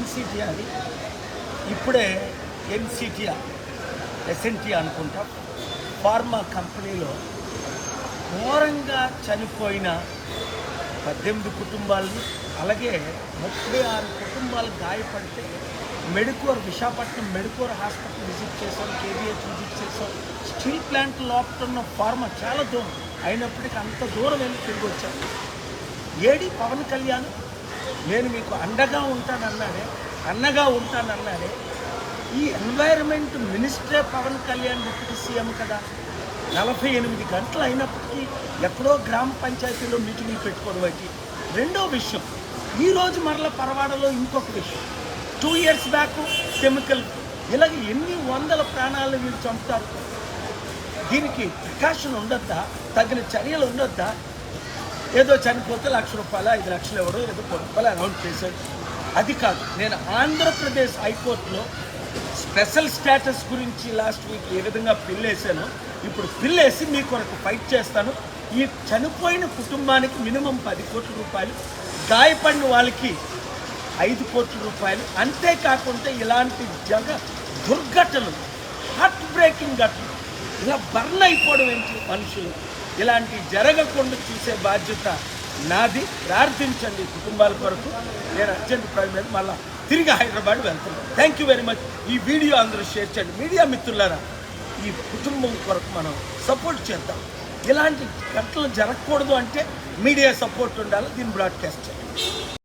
ఎన్సిటిఆర్ ఇప్పుడే ఎన్సిటిఆర్ ఎస్ఎన్టీ అనుకుంటా ఫార్మా కంపెనీలో ఘోరంగా చనిపోయిన పద్దెనిమిది కుటుంబాలని అలాగే ముప్పై ఆరు కుటుంబాలు గాయపడితే Medicover Visakhapatnam Medicover hospital visit చేసాం కేబిహెచ్ విజిట్ చేసాం స్టీల్ ప్లాంట్ లోపల ఉన్న ఫార్మా చాలా దూరం. అయినప్పటికీ అంత దూరం వెళ్ళి తిరిగి వచ్చాం? ఏడి పవన్ కళ్యాణ్ నేను మీకు అండగా ఉంటానన్నాడే అన్నగా ఉంటానన్నాడే ఈ ఎన్వైరన్మెంట్ మినిస్టరే పవన్ కళ్యాణ్ డిప్యూటీ సీఎం కదా. నలభై ఎనిమిది గంటలు అయినప్పటికీ ఎక్కడో గ్రామ పంచాయతీలో మీటింగ్లు పెట్టుకోవడం అయితే రెండో విషయం. ఈరోజు మరల పరవాడలో ఇంకొక విషయం. టూ ఇయర్స్ బ్యాక్ కెమికల్ ఇలాగ ఎన్ని వందల ప్రాణాలను వీళ్ళు చంపుతారు? దీనికి ప్రికాషన్ ఉండొద్దా? తగిన చర్యలు ఉండొద్దా? ఏదో చనిపోతే లక్ష రూపాయలు ఐదు లక్షలు ఇవ్వడం ఏదో కోటి రూపాయలు అనౌన్స్ చేశాడు. అది కాదు నేను ఆంధ్రప్రదేశ్ హైకోర్టులో స్పెషల్ స్టేటస్ గురించి లాస్ట్ వీక్ ఏ విధంగా పిల్లేసాను ఇప్పుడు పిల్లేసి మీ కొరకు ఫైట్ చేస్తాను. ఈ చనిపోయిన కుటుంబానికి మినిమం పది కోట్ల రూపాయలు గాయపడిన వాళ్ళకి ఐదు కోట్ల రూపాయలు. అంతేకాకుండా ఇలాంటి జగ దుర్ఘటనలు హార్ట్ బ్రేకింగ్ ఘటనలు ఇలా బర్న్ అయిపోవడం ఏంటి మనుషులు? ఇలాంటి జరగకుండా చూసే బాధ్యత నాది. ప్రార్థించండి కుటుంబాల కొరకు. నేను అర్జెంట్ పని మీద మళ్ళీ తిరిగి హైదరాబాద్ వెళ్తున్నాను. థ్యాంక్ యూ వెరీ మచ్ ఈ వీడియో అందరూ షేర్ చేయండి. మీడియా మిత్రులారా ఈ కుటుంబం కొరకు మనం సపోర్ట్ చేద్దాం. ఇలాంటి ఘటనలు జరగకూడదు అంటే మీడియా సపోర్ట్ ఉండాలి. దీన్ని బ్రాడ్కాస్ట్ చేయాలి